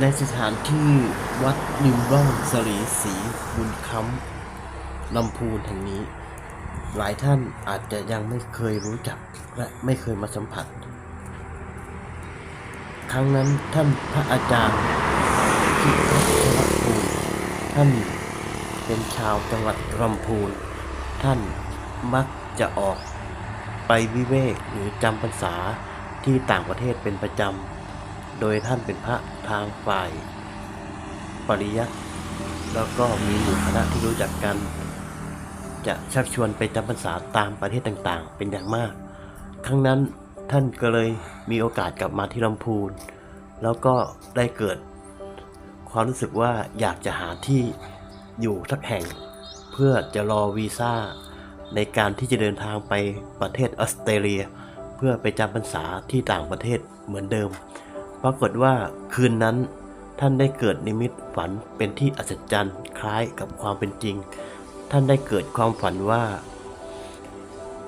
ในสถานที่วัดริมร่องสรีศรีบุญคำลำพูนแห่งนี้ หลายท่านอาจจะยังไม่เคยรู้จักและไม่เคยมาสัมผัส ครั้งนั้นท่านพระอาจารย์ที่วัดชลพูนท่านเป็นชาวจังหวัดลำพูน ท่านมักจะออกไปวิเวกหรือจำพรรษาที่ต่างประเทศเป็นประจำ โดยท่านเป็นพระทางฝ่าย ปริยัติแล้วก็มีหมู่คณะที่รู้จักกัน จะชักชวนไปจำพรรษาตามประเทศต่างๆ เป็นอย่างมาก ครั้งนั้นท่านก็เลยมีโอกาสกลับมาที่ลำพูน แล้วก็ได้เกิด ความรู้สึกว่าอยากจะหาที่อยู่สักแห่ง เพื่อจะรอวีซ่าในการที่จะเดินทางไปประเทศออสเตรเลีย เพื่อไปจำพรรษาที่ต่างประเทศเหมือนเดิม ปรากฏว่าคืนนั้นท่านได้เกิดนิมิตฝันเป็นที่อัศจรรย์คล้ายกับความเป็นจริง ท่านได้เกิดความฝันว่า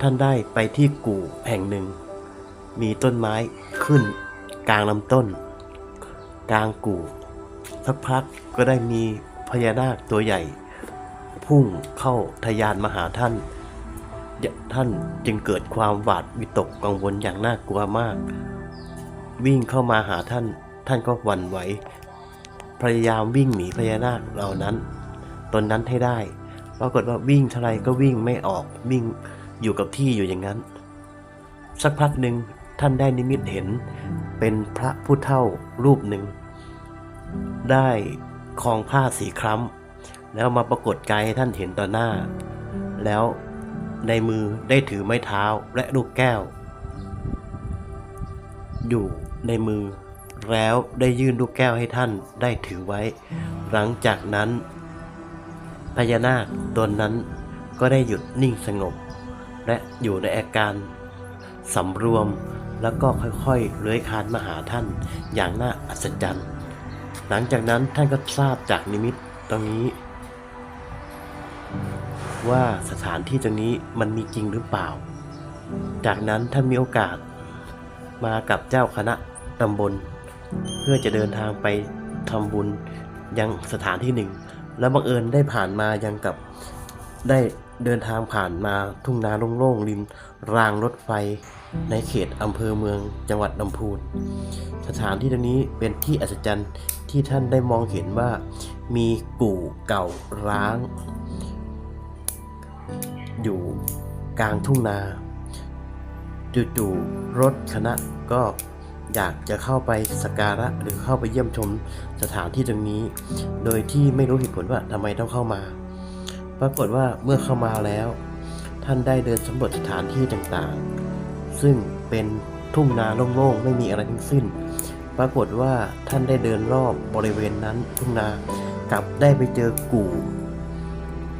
ท่านได้ไปที่กู่แห่งหนึ่ง มีต้นไม้ขึ้น กลางลำต้น กลางกู่ สักพักก็ได้มีพญานาคตัวใหญ่ พุ่งเข้าทะยานมาหาท่าน ท่านจึงเกิดความหวาดวิตกกังวลอย่างน่ากลัวมาก วิ่งเข้ามาหาท่าน ท่านก็หวั่นไหว พยายามวิ่งหนีพญานาคเหล่านั้น ตนนั้นให้ได้ ปรากฏว่าวิ่งเท่าไรก็วิ่งไม่ออก วิ่งอยู่กับที่อยู่อย่างนั้น สักพักหนึ่งท่านได้นิมิตเห็น เป็นพระผู้เฒ่ารูปหนึ่ง ได้คลองผ้าสีคล้ำแล้วมาปรากฏกายให้ท่านเห็นต่อหน้า แล้วในมือได้ถือไม้เท้าและลูกแก้ว อยู่ ในมือ แล้วได้ยื่นลูกแก้วให้ท่านได้ถือไว้ หลังจากนั้นพญานาคตนนั้นก็ได้หยุดนิ่งสงบ และอยู่ในอาการสำรวมแล้วก็ค่อยๆเลื้อยคลานมาหาท่านอย่างน่าอัศจรรย์ หลังจากนั้นท่านก็ทราบจากนิมิตตรงนี้ ว่าสถานที่ตรงนี้มันมีจริงหรือเปล่า จากนั้นท่านมีโอกาส มากับเจ้าคณะตำบล เพื่อจะเดินทางไปทำบุญยังสถานที่หนึ่ง แล้วบังเอิญได้ผ่านมายังกับได้เดินทางผ่านมาทุ่งนาโล่งๆริมรางรถไฟในเขตอำเภอเมืองจังหวัดลำพูน สถานที่ตรงนี้เป็นที่อัศจรรย์ที่ท่านได้มองเห็นว่ามีกู่เก่าร้าง อยู่กลางทุ่งนา จู่ๆรถคณะก็อยากจะเข้าไปสักการะหรือเข้าไปเยี่ยมชมสถานที่ตรงนี้ โดยที่ไม่รู้เหตุผลว่าทำไมต้องเข้ามา ปรากฏว่าเมื่อเข้ามาแล้ว ท่านได้เดินสำรวจสถานที่ต่างๆ ซึ่งเป็นทุ่งนาโล่งๆไม่มีอะไรทั้งสิ้น ปรากฏว่าท่านได้เดินรอบบริเวณนั้นทุ่งนากลับได้ไปเจอกู่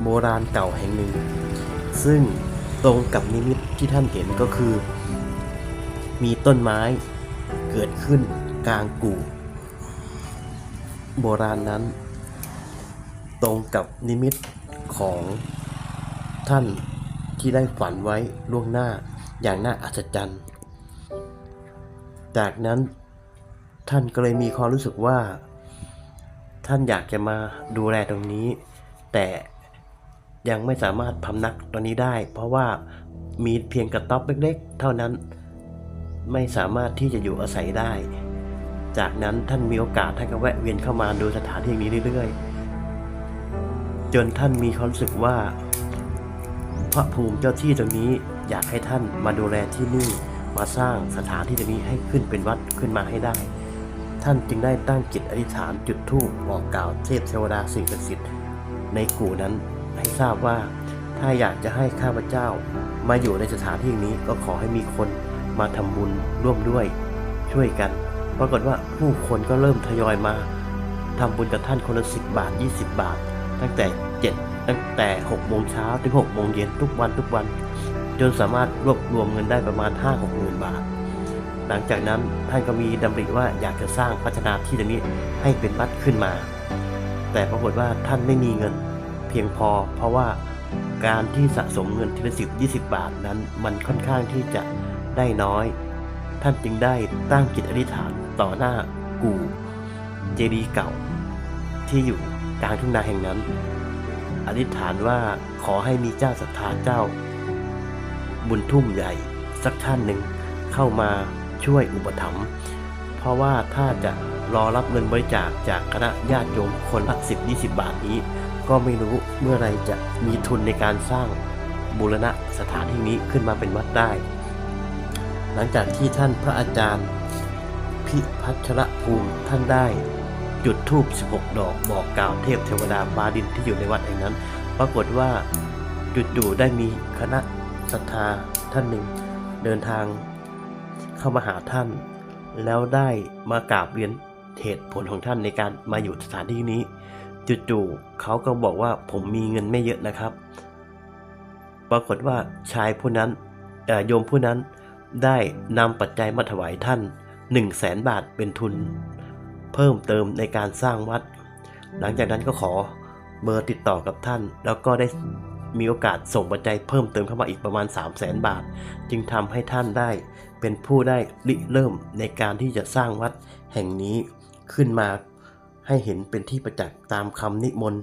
โบราณเก่าแห่งหนึ่ง ซึ่งตรงกับนิมิตที่ท่านเห็นก็คือ มีต้นไม้เกิดขึ้นกลางกู่ โบราณนั้น ตรงกับนิมิตของท่านที่ได้ฝันไว้ล่วงหน้าอย่างน่าอัศจรรย์ จากนั้นท่านก็เลยมีความรู้สึกว่า ท่านอยากจะมาดูแลตรงนี้ แต่ยังไม่สามารถพำนักตรงนี้ได้ เพราะว่ามีเพียงกระต๊อบเล็กๆ เท่านั้น ไม่สามารถที่จะอยู่อาศัยได้ จากนั้นท่านมีโอกาสท่านก็แวะเวียนเข้ามาดูสถานที่นี้เรื่อยๆ จนท่านมีความรู้สึกว่า พระภูมิเจ้าที่ตรงนี้อยากให้ท่านมาดูแลที่นี่มาสร้างสถานที่ตรงนี้ให้ขึ้นเป็นวัดขึ้นมาให้ได้ ท่านจึงได้ตั้งจิตอธิษฐานจุดธูปบอกกล่าวเทพเทวดาสิ่งศักดิ์สิทธิ์ในกู่นั้นให้ทราบว่าถ้าอยากจะให้ข้าพเจ้ามาอยู่ในสถานที่นี้ก็ขอให้มีคน มาทำบุญร่วมด้วยช่วยกัน ปรากฏว่าผู้คนก็เริ่มทยอยมาทำบุญกับท่านคนละสิบบาท 20 บาท ตั้งแต่เจ็ดตั้งแต่6โมงเช้าถึง6โมงเย็นทุกวันทุกวัน จนสามารถรวบรวมเงินได้ประมาณ 5 6หมื่นบาท หลังจากนั้นท่านก็มีดำริว่าอยากจะสร้างพัฒนาที่ตรงนี้ให้เป็นวัดขึ้นมา แต่ปรากฏว่าท่านไม่มีเงินเพียงพอ เพราะว่าการที่สะสมเงินทีละสิบยี่สิบบาทนั้น มันค่อนข้างที่จะ ได้น้อย ท่านจึงได้ตั้งจิตอธิษฐานต่อหน้ากูเจดีย์เก่า ที่อยู่กลางทุ่งนาแห่งนั้น อธิษฐานว่าขอให้มีเจ้าศรัทธาเจ้า บุญทุ่มใหญ่สักท่านหนึ่งเข้ามาช่วยอุปถัมภ์เพราะว่าถ้าจะรอรับเงินบริจาคจากคณะญาติโยมคนละ10 20บาทนี้ ก็ไม่รู้เมื่อไรจะมีทุนในการสร้างบูรณะสถานที่นี้ขึ้นมาเป็นวัดได้ หลังจากที่ท่านพระอาจารย์ พิพัชรภูมิท่านได้ จุดธูป16 ดอกบอกกล่าวเทพเทวดาบาดินที่อยู่ในวัดแห่งนั้น ปรากฏว่าจู่ๆได้มีคณะศรัทธาท่านหนึ่ง เดินทางเข้ามาหาท่าน แล้วได้มากราบเรียนเหตุผลของท่านในการมาอยู่สถานที่นี้จู่ๆเขาก็บอกว่าผมมีเงินไม่เยอะนะครับ ปรากฏว่าชายผู้นั้นโยมผู้นั้น ได้นำปัจจัยมาถวายท่าน 1 0 0 0 0แสนบาทเป็นทุน เพิ่มเติมในการสร้างวัด หลังจากนั้นก็ขอเบอร์ติดต่อกับท่าน แล้วก็ได้มีโอกาสส่งปัจจัยเพิ่มเติมเข้ามาอีกประมาณ 3 0 0แสนบาท จึงทำให้ท่านได้เป็นผู้ได้ริเริ่มในการที่จะสร้างวัดแห่งนี้ขึ้นมาให้เห็นเป็นที่ประจักษ์ตามคำนิมนต์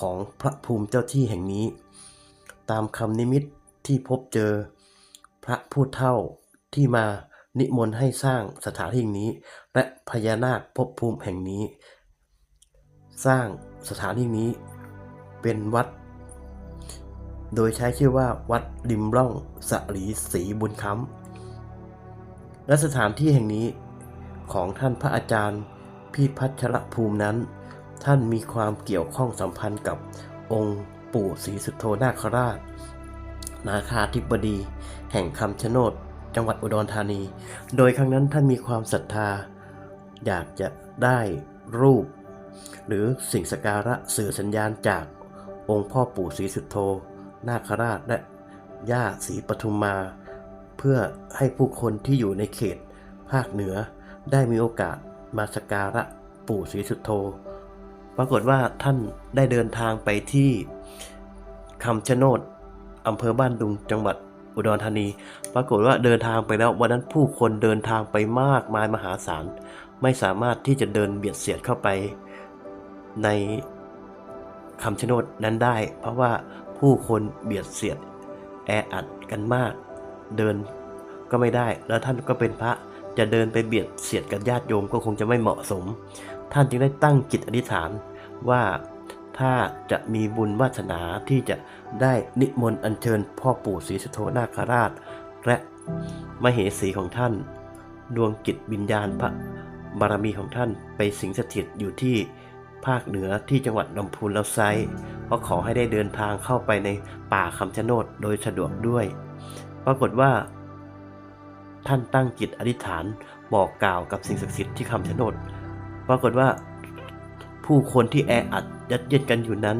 ของพระภูมิเจ้าที่แห่งนี้ ตามคำนิมิตที่พบเจอ พระผู้เท่าที่มานิมนต์ให้สร้างสถานที่นี้ และพญานาคภพภูมิแห่งนี้ สร้างสถานที่นี้เป็นวัด โดยใช้ชื่อว่าวัดริมร่องสลีศรีบุญคำและสถานที่แห่งนี้ของท่านพระอาจารย์พี่พัชรภูมินั้น ท่านมีความเกี่ยวข้องสัมพันธ์กับองค์ปู่ศรีสุโธนาคราช นาคาธิบดี แห่งคำชะโนด จังหวัดอุดรธานี โดยครั้งนั้นท่านมีความศรัทธา อยากจะได้รูป หรือสิ่งสการะสื่อสัญญาณจากองค์พ่อปู่ศรีสุโธนาคราชและย่าศรีปทุมมา เพื่อให้ผู้คนที่อยู่ในเขตภาคเหนือได้มีโอกาสมาสกการะปู่ศรีสุโธปรากฏว่าท่านได้เดินทางไปที่คำชะโนดอำเภอบ้านดุงจังหวัด อุดรธานี ปรากฏว่าเดินทางไปแล้ววันนั้นผู้คนเดินทางไปมากมายมหาศาล ไม่สามารถที่จะเดินเบียดเสียดเข้าไป ในคำชะโนดนั้นได้ เพราะว่าผู้คนเบียดเสียด แออัดกันมาก เดินก็ไม่ได้ แล้วท่านก็เป็นพระจะเดินไปเบียดเสียดกับญาติโยมก็คงจะไม่เหมาะสม ท่านจึงได้ตั้งจิตอธิษฐานว่า ถ้าจะมีบุญวาสนาที่จะได้นิมนต์อัญเชิญพ่อปู่ศรีสุโธนาคราช และมเหสีของท่าน ดวงจิตวิญญาณพระบารมีของท่านไปสิงสถิตอยู่ที่ภาคเหนือที่จังหวัดลำพูนแล้วไซก็ขอให้ได้เดินทางเข้าไปในป่าคำชะโนดโดยสะดวกด้วย ปรากฏว่า ท่านตั้งจิตอธิษฐานบอกกล่าวกับสิ่งศักดิ์สิทธิ์ที่คำชะโนด ปรากฏว่าผู้คนที่แออัด ยัดเยียดกันอยู่นั้น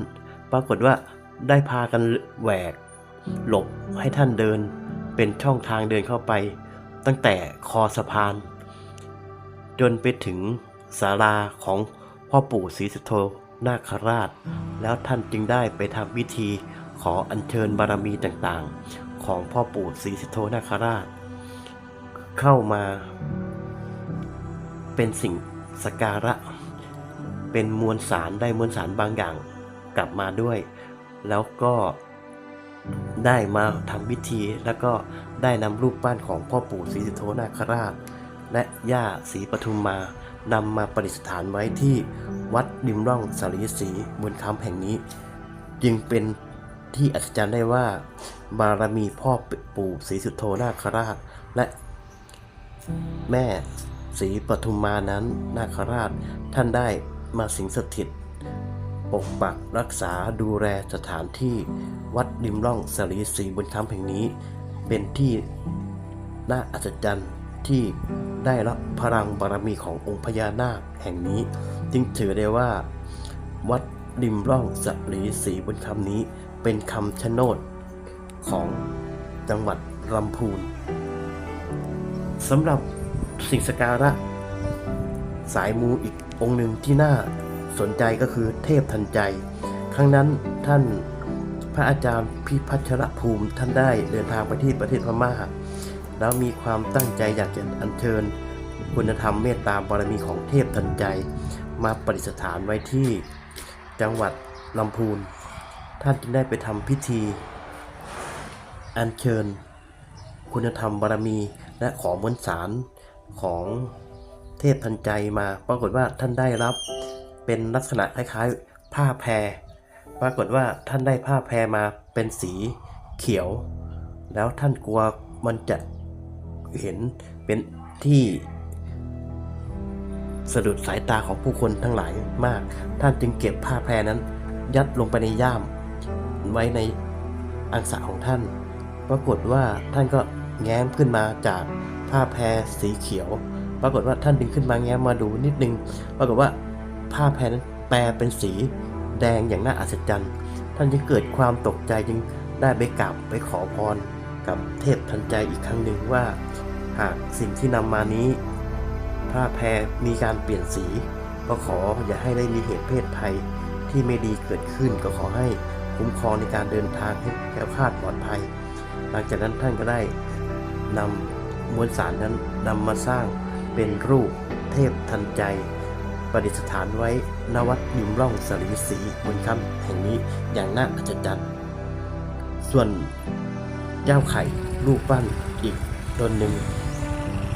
ปรากฏว่าได้พากันแหวก หลบให้ท่านเดิน เป็นช่องทางเดินเข้าไป ตั้งแต่คอสะพาน จนไปถึงศาลาของพ่อปู่ศรีสุโธนาคราช แล้วท่านจึงได้ไปทำพิธีขออัญเชิญบารมีต่างๆ ของพ่อปู่ศรีสุโธนาคราช เข้ามา เป็นสิ่งสกการะ เป็นมวลสารได้มวลสารบางอย่างกลับมาด้วย แล้วก็ได้มาทำพิธี แล้วก็ได้นำรูปปั้นของพ่อปู่ศรีสุโธนาคราช และย่าศรีปทุมมานำมาประดิษฐานไว้ที่วัดริมร่องสารีศรีบนคำแห่งนี้ จึงเป็นที่อัศจรรย์ได้ว่าบารมีพ่อปู่ศรีสุโธนาคราช และแม่ศรีปทุมมานั้นนาคราชท่านได้ มาสิงสถิต ปกปักรักษาดูแลสถานที่วัดริมร่องสรีศรีบนคำแห่งนี้ เป็นที่น่าอัศจรรย์ที่ได้รับพลังบารมีขององค์พญานาคแห่งนี้ จึงถือได้ว่า วัดริมร่องสรีศรีบนคำนี้ เป็นคำชะโนดของจังหวัดลำพูนสำหรับสิ่งสกการะสายมูอีก องค์หนึ่งที่น่าสนใจก็คือเทพทันใจ ครั้งนั้นท่านพระอาจารย์พิพัชรภูมิท่านได้เดินทางไปที่ประเทศพม่า แล้วมีความตั้งใจอยากจะอัญเชิญคุณธรรมเมตตาบารมีของเทพทันใจ มาประดิษฐานไว้ที่จังหวัดลำพูน ท่านจึงได้ไปทำพิธี อัญเชิญ คุณธรรมบารมีและขอมวลสารของ เทพทันใจมา ปรากฏว่าท่านได้รับเป็นลักษณะคล้ายๆผ้าแพร ปรากฏว่าท่านได้ผ้าแพรมาเป็นสีเขียว แล้วท่านกลัวมันจะเห็นเป็นที่สะดุดสายตาของผู้คนทั้งหลายมาก ท่านจึงเก็บผ้าแพรนั้น ยัดลงไปในย่าม ไว้ในอังสะของท่าน ปรากฏว่าท่านก็แง้มขึ้นมาจากผ้าแพรสีเขียว ปรากฏว่าท่านดึงขึ้นมาแง้มมาดูนิดนึง ปรากฏว่าผ้าแพรนั้นแปลเป็นสีแดงอย่างน่าอัศจรรย์ ท่านจึงเกิดความตกใจจึงได้ไปกราบไปขอพรกับเทพทันใจอีกครั้งหนึ่งว่า หากสิ่งที่นำมานี้ ผ้าแพรมีการเปลี่ยนสีก็ขออย่าให้ได้มีเหตุเพศภัยที่ไม่ดีเกิดขึ้นก็ขอให้คุ้มครองในการเดินทางให้แคล้วคลาดปลอดภัย หลังจากนั้นท่านก็ได้นำมวลสารนั้นนำมาสร้าง เป็นรูปเทพทันใจ ประดิษฐานไว้ณวัดริมร่องสรีสีบนคำแห่งนี้อย่างน่าอัศจรรย์ ส่วนเจ้าไข่รูปปั้นอีกตนหนึ่ง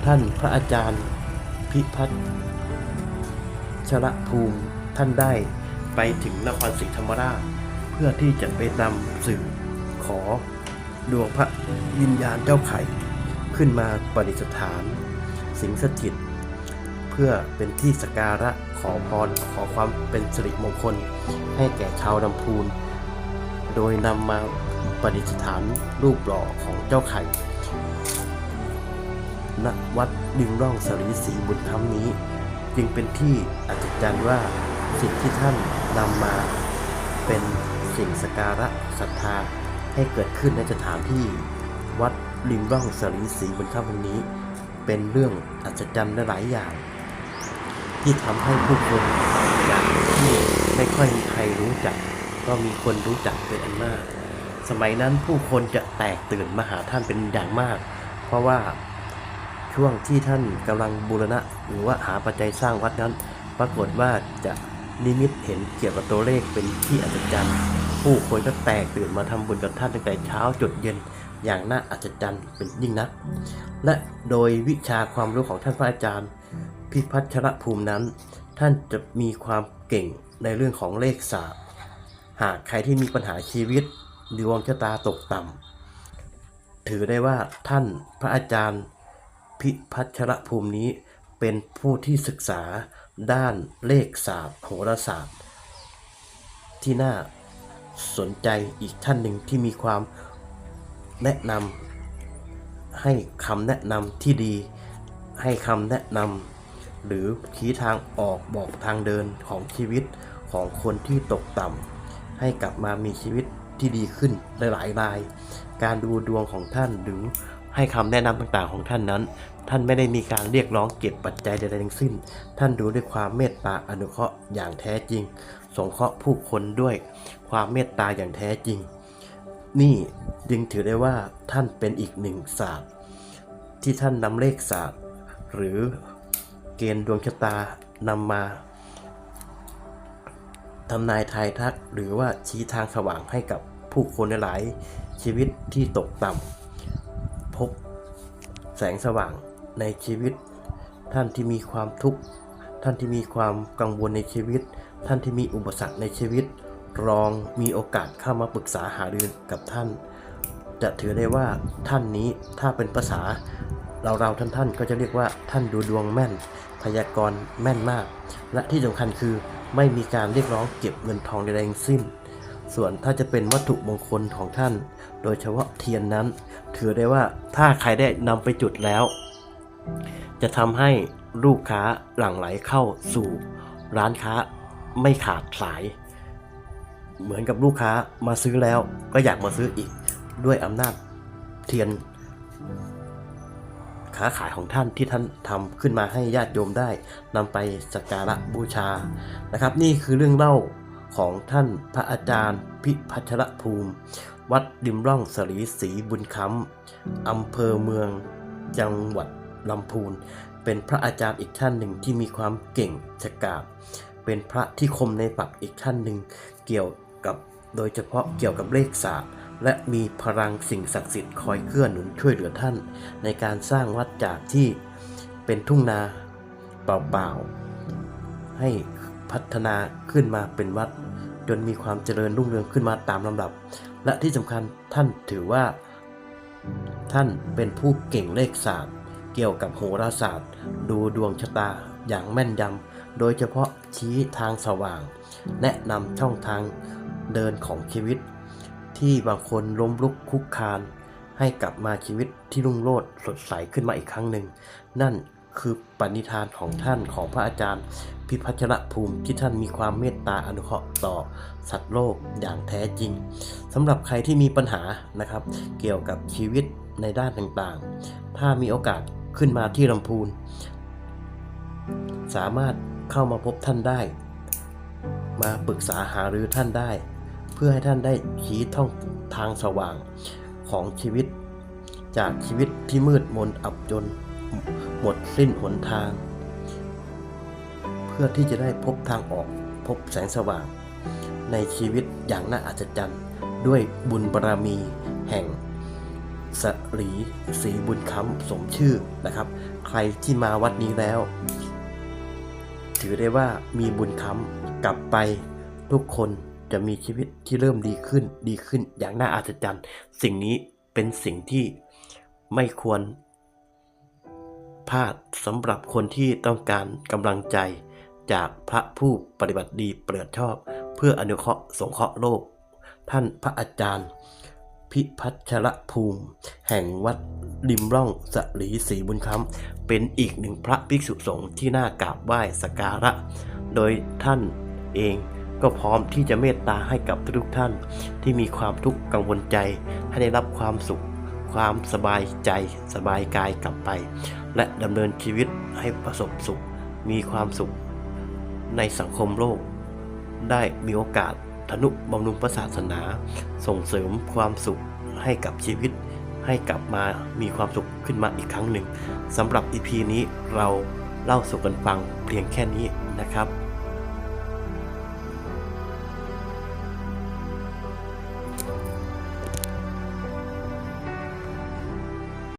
ท่านพระอาจารย์พิพัฒน์ชระภูมิท่านได้ไปถึงนครศรีธรรมราช เพื่อที่จะไปนำสื่อขอดวงพระวิญญาณเจ้าไข่ขึ้นมาประดิษฐาน สิงสถิต เพื่อเป็นที่สกการะขอพรขอความเป็นสิริมงคล ให้แก่ชาวลำพูน โดยนำมาประดิษฐานรูปหล่อของเจ้าไข่ณวัดดึงร่องสรีสีบุญธรรมนี้ จึงเป็นที่อัศจรรย์ว่าสิ่งที่ท่านนำมาเป็นสิ่งสกการะศรัทธาให้เกิดขึ้นในสถานที่ วัดริมร่องสรีสีบุญธรรมนี้ เป็นเรื่องอัศจรรย์หลายอย่าง ที่ทำให้ผู้คนอย่างที่ไม่ค่อยมีใครรู้จัก ก็มีคนรู้จักเป็นอันมาก สมัยนั้นผู้คนจะแตกตื่นมาหาท่านเป็นอย่างมาก เพราะว่าช่วงที่ท่านกำลังบูรณะ หรือว่าหาปัจจัยสร้างวัดนั้น ปรากฏว่าจะนิมิตเห็นเกี่ยวกับตัวเลขเป็นที่อัศจรรย์ ผู้คนก็แตกตื่นมาทำบุญกับท่านตั้งแต่เช้าจดเย็น อย่างน่าอัศจรรย์เป็นยิ่งนัก และโดยวิชาความรู้ของท่านพระอาจารย์ พิพัฒรภูมินั้น ท่านจะมีความเก่งในเรื่องของเลขศาสตร์ หากใครที่มีปัญหาชีวิตดวงชะตาตกต่ำถือได้ว่าท่านพระอาจารย์ พิพัชรภูมินี้เป็นผู้ที่ศึกษาด้านเลขศาสตร์โหราศาสตร์ ที่น่าสนใจอีกท่านหนึ่งที่มีความ แนะนำให้คำแนะนำที่ดี ให้คำแนะนำหรือชี้ทางออกบอกทางเดินของชีวิตของคนที่ตกต่ำให้กลับมามีชีวิตที่ดีขึ้นหลายๆราย การดูดวงของท่านหรือให้คำแนะนำต่างๆของท่านนั้น ท่านไม่ได้มีการเรียกร้องเก็บปัจจัยใดๆทั้งสิ้น ท่านดูด้วยความเมตตาอนุเคราะห์อย่างแท้จริง สงเคราะห์ผู้คนด้วยความเมตตาอย่างแท้จริง นี่จึงถือได้ว่าท่านเป็นอีกหนึ่งศาสตร์ ที่ท่านนำเลขศาสตร์ หรือเกณฑ์ดวงชะตานำมาทำนายทายทักหรือว่าชี้ทางสว่างให้กับผู้คนหลายชีวิตที่ตกต่ำพบแสงสว่างในชีวิต ท่านที่มีความทุกข์ท่านที่มีความกังวลในชีวิต ท่านที่มีอุปสรรคในชีวิต ลองมีโอกาสเข้ามาปรึกษาหารือกับท่าน จะถือได้ว่าท่านนี้ถ้าเป็นภาษา เราเราท่านท่านๆก็จะเรียกว่าท่านดูดวงแม่น พยากรณ์แม่นมาก และที่สำคัญคือไม่มีการเรียกร้องเก็บเงินทองใดๆสิ้น ส่วนถ้าจะเป็นวัตถุมงคลของท่าน โดยเฉพาะเทียนนั้น ถือได้ว่าถ้าใครได้นำไปจุดแล้ว จะทำให้ลูกค้าหลั่งไหลเข้าสู่ร้านค้าไม่ขาดสาย เหมือนกับลูกค้ามาซื้อแล้วก็อยากมาซื้ออีกด้วยอำนาจเทียนค้าขายของท่านที่ท่านทำขึ้นมาให้ญาติโยมได้นำไปสักการะบูชานะครับ นี่คือเรื่องเล่าของท่านพระอาจารย์ พิพัชรภูมิ วัดริมร่องสรีศรีบุญคำอำเภอเมืองจังหวัดลำพูน เป็นพระอาจารย์อีกท่านหนึ่งที่มีความเก่งฉกาจเป็นพระที่คมในปักอีกท่านหนึ่งเกี่ยว กับโดยเฉพาะเกี่ยวกับเลขศาสตร์และมีพลังสิ่งศักดิ์สิทธิ์คอยเกื้อหนุนช่วยเหลือท่าน ในการสร้างวัดจากที่เป็นทุ่งนาเปล่าๆให้พัฒนาขึ้นมาเป็นวัด จนมีความเจริญรุ่งเรืองขึ้นมาตามลำดับ และที่สำคัญท่านถือว่า ท่านเป็นผู้เก่งเลขศาสตร์ เกี่ยวกับโหราศาสตร์ ดูดวงชะตาอย่างแม่นยำโดยเฉพาะชี้ทางสว่าง แนะนำช่องทาง เดินของชีวิต ที่บางคนล้มลุกคุกคาน ให้กลับมาชีวิตที่รุ่งโรจน์สดใสขึ้นมาอีกครั้งหนึ่ง นั่นคือปณิธานของท่านของพระอาจารย์ พิพัชรภูมิที่ท่านมีความเมตตาอนุเคราะห์ต่อสัตว์โลกอย่างแท้จริงสำหรับใครที่มีปัญหานะครับ เกี่ยวกับชีวิตในด้านต่างๆ ถ้ามีโอกาสขึ้นมาที่ลำพูน สามารถเข้ามาพบท่านได้ มาปรึกษาหารือท่านได้ เพื่อให้ท่านได้ชี้ท่องทางสว่างของชีวิต จากชีวิตที่มืดมนอับจนหมดสิ้นหนทาง เพื่อที่จะได้พบทางออกพบแสงสว่าง ในชีวิตอย่างน่าอัศจรรย์ด้วยบุญบารมีแห่งสรีศีบุญคำสมชื่อนะครับ ใครที่มาวัดนี้แล้ว ถือได้ว่ามีบุญค้ำกลับไปทุกคน จะมีชีวิตที่เริ่มดีขึ้นดีขึ้นอย่างน่าอัศจรรย์ สิ่งนี้เป็นสิ่งที่ไม่ควรพลาดสำหรับคนที่ต้องการกำลังใจจากพระผู้ปฏิบัติดีเปิดชอบ เพื่ออนุเคราะห์สงเคราะห์โลก ท่านพระอาจารย์ พิพัชรภูมิ แห่งวัดริมร่องสลีศรีบุญคำเป็นอีกหนึ่งพระภิกษุสงฆ์ที่น่ากราบไหว้สักการะ โดยท่านเอง ก็พร้อมที่จะเมตตาให้กับทุกท่าน ที่มีความทุกข์กังวลใจ ให้ได้รับความสุข ความสบายใจ สบายกายกลับไป และดำเนินชีวิตให้ประสบสุข มีความสุข ในสังคมโลก ได้มีโอกาสทนุบำรุงพระศาสนา ส่งเสริมความสุขให้กับชีวิต ให้กลับมามีความสุขขึ้นมาอีกครั้งหนึ่งสำหรับ EP นี้เราเล่าสู่กันฟังเพียงแค่นี้นะครับ